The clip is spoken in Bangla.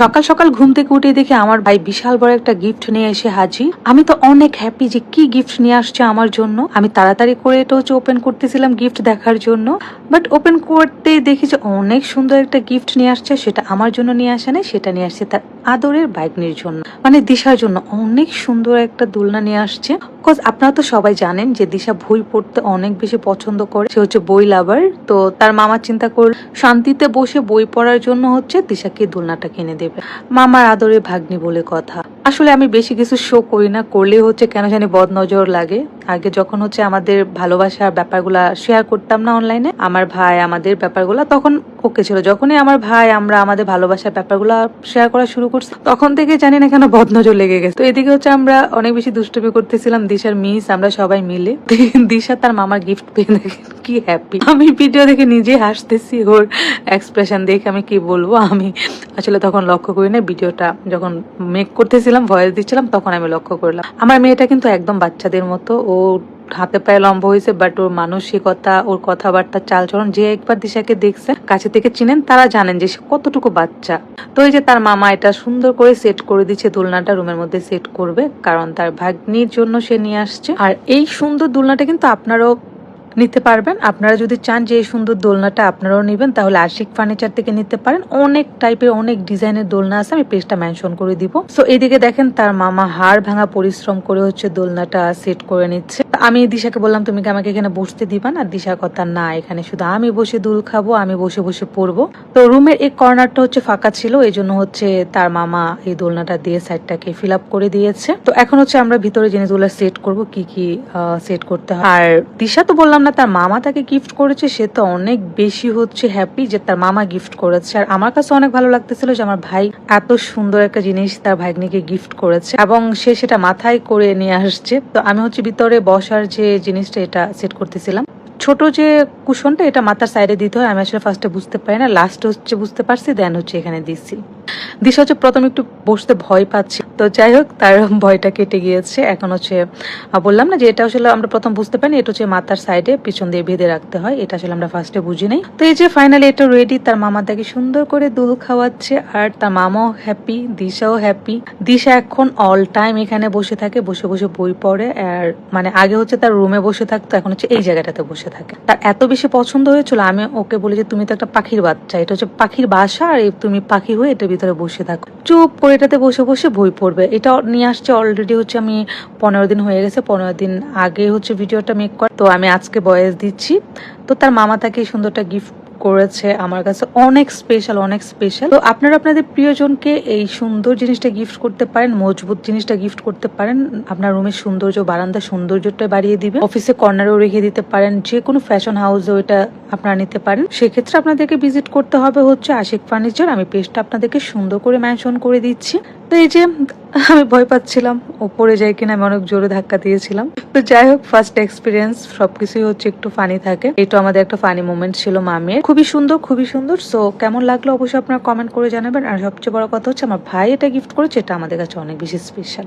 সকাল সকাল ঘুম থেকে উঠে দেখে আমার ভাই বিশাল বড় একটা গিফট নিয়ে এসে হাজির। আমি তো অনেক হ্যাপি যে কি গিফট নিয়ে আসছে আমার জন্য। আমি তাড়াতাড়ি করে এটা হচ্ছে ওপেন করতেছিলাম গিফট দেখার জন্য। বাট ওপেন করতে দেখি যে অনেক সুন্দর একটা গিফট নিয়ে আসছে, সেটা আমার জন্য নিয়ে আসে না সেটা নিয়ে আসছে তার আদরের বাইকনির জন্য। মানে দিশার জন্য অনেক সুন্দর একটা দোলনা নিয়ে আসছে। বিকজ আপনারা তো সবাই জানেন যে দিশা বই পড়তে অনেক বেশি পছন্দ করে। সে হচ্ছে বই লাভার তো তার মামা চিন্তা করল শান্তিতে বসে বই পড়ার জন্য হচ্ছে দিশাকে দোলনাটা কিনে দেবে। মামার আদরে ভাগ্নি বলে কথা। আসলে আমি বেশি কিছু শো করি না করলে হচ্ছে কেন জানি বদ নজর লাগে। আগে যখন হচ্ছে আমাদের ভালোবাসার ব্যাপারগুলা শেয়ার করতাম না অনলাইনে আমার ভাই আমাদের ব্যাপারগুলা, তখন ওকে ছিল। যখনই আমার ভাই, আমরা আমাদের ভালোবাসার ব্যাপারগুলা শেয়ার করা শুরু করছি, তখন থেকে জানি না কেন বদ নজর লেগে গেছে। তো এদিকে হচ্ছে আমরা অনেক বেশি দুষ্টুমি করতেছিলাম দিশার মিস, আমরা সবাই মিলে। দিশা তার মামার গিফট পেয়ে দেখেন কি হ্যাপি আমি ভিডিও দেখে নিজে হাসতেছি ওর এক্সপ্রেশন দেখে আমি কি বলব? আমি আসলে তখন লক্ষ্য করি না ভিডিওটা যখন মেক করতেছিলাম ভয়েস দিচ্ছিলাম, তখন আমি লক্ষ্য করলাম। আমার মেয়েটা কিন্তু একদম বাচ্চাদের মতো, ও হাতে পায়ে লম্বা হয়েছে বাট ওর মানসিকতা, ওর কথাবার্তা, চালচলন, যে একবার দিশাকে দেখছে, কাছে থেকে চিনেন, তারা জানেন যে সে কতটুকু বাচ্চা। তো এই যে তার মামা এটা সুন্দর করে সেট করে দিচ্ছে, দোলনাটা রুমের মধ্যে সেট করবে, কারণ তার ভাগ্নির জন্য সে নিয়ে আসছে। আর এই সুন্দর দোলনাটা কিন্তু আপনারাও নিতে পারবেন। আপনারা যদি চান যে এই সুন্দর দোলনাটা আপনারাও নেবেন, তাহলে আশিক ফার্নিচার থেকে নিতে পারেন। অনেক টাইপের অনেক ডিজাইনের দোলনা আছে, আমি পেজটা মেনশন করে দিব। সো এদিকে দেখেন তার মামা হাড় ভাঙা পরিশ্রম করে হচ্ছে দোলনাটা সেট করে নিচ্ছে। আমি দিশাকে বললাম, তুমি কি আমাকে এখানে বসতে দিবা না? দিশা কথা, না, এখানে শুধু আমি বসে দুল খাব, আমি বসে বসে পড়ব তো রুমের এই কর্নারটা হচ্ছে ফাঁকা ছিল, এই জন্য হচ্ছে তার মামা এই দোলনাটা দিয়ে সাইডটাকে ফিল আপ করে দিয়েছে। তো এখন হচ্ছে আমরা ভিতরে জিনিসগুলো সেট করব, কি কি সেট করতে হয়। আর দিশা তো বললাম না তার মামা তাকে গিফট করেছে, সে তো অনেক বেশি হচ্ছে হ্যাপি যে তার মামা গিফট করেছে। আর আমার কাছে অনেক ভালো লাগতেছিল যে আমার ভাই এত সুন্দর একটা জিনিস তার ভাগ্নিকে গিফট করেছে এবং সে সেটা মাথায় করে নিয়ে আসছে। তো আমি হচ্ছে ভিতরে বসার যে জিনিসটা এটা সেট করতেছিলাম। ছোট যে কুশনটা এটা মাথার সাইডে দিতে হয়। আমি আসলে ফার্স্টে বুঝতে পারি না লাস্ট হচ্ছে বুঝতে পারছি দেন হচ্ছে এখানে দিছি। দিশা হচ্ছে প্রথম একটু বসতে ভয় পাচ্ছি। তো যাই হোক, তার ভয়টা কেটে গিয়েছে। এখন হচ্ছে বললাম না যে এটা আসলে আমরা প্রথম বুঝতে পারি এটা হচ্ছে মাথার সাইডে পিছন দিয়ে বেঁধে রাখতে হয়। এটা আসলে আমরা ফার্স্টে বুঝি নাই। তো এই যে ফাইনালি এটা রেডি তার মামা তাকে সুন্দর করে দুল খাওয়াচ্ছে আর তার মামাও হ্যাপি দিশাও হ্যাপি দিশা এখন অল টাইম এখানে বসে থাকে, বসে বসে বই পড়ে আর মানে আগে হচ্ছে তার রুমে বসে থাকতো, এখন হচ্ছে এই জায়গাটাতে বসে থাকে। তার এত বেশি পছন্দ হয়েছিল, আমি ওকে বলি যে, তুমি তো একটা পাখির বাচ্চা, এটা হচ্ছে পাখির বাসা আর তুমি পাখি হয়ে এটার ভিতরে বসে থাকো। চুপ করে এটাতে বসে বসে বই পড়বে। এটা নিয়ে আসছে অলরেডি হচ্ছে আমি পনেরো দিন হয়ে গেছে, পনেরো দিন আগে হচ্ছে ভিডিওটা মেক কর তো আমি আজকে বয়স দিচ্ছি। তো তার মামা তাকে সুন্দরটা গিফট করেছে, আমার কাছে অনেক স্পেশাল অনেক স্পেশাল তো আপনারা আপনাদের প্রিয়জনকে এই সুন্দর জিনিসটা গিফট করতে পারেন, মজবুত জিনিসটা গিফট করতে পারেন। আপনার রুমের সৌন্দর্য বারান্দা সৌন্দর্যটা বাড়িয়ে দিবে। অফিসে কর্নারেও রেখে দিতে পারেন, যে কোনো ফ্যাশন হাউসে ওইটা আপনারা নিতে পারেন। সেক্ষেত্রে আপনাদেরকে ভিজিট করতে হবে হচ্ছে আশিক ফার্নিচার আমি পেজটা আপনাদেরকে সুন্দর করে মেনশন করে দিচ্ছি। তো এই যে, আমি ভয় পাচ্ছিলাম, ওপরে যায় কিনা আমি অনেক জোরে ধাক্কা দিয়েছিলাম। তো যাই হোক ফার্স্ট এক্সপিরিয়েন্স সবকিছুই হচ্ছে একটু ফানি থাকে। এটা আমাদের একটা ফানি মোমেন্ট ছিল মামের। খুবই সুন্দর খুবই সুন্দর। সো কেমন লাগল অবশ্যই আপনারা কমেন্ট করে জানাবেন। আর সবচেয়ে বড় কথা হচ্ছে, আমার ভাই এটা গিফট করেছে, এটা আমাদের কাছে অনেক বেশি স্পেশাল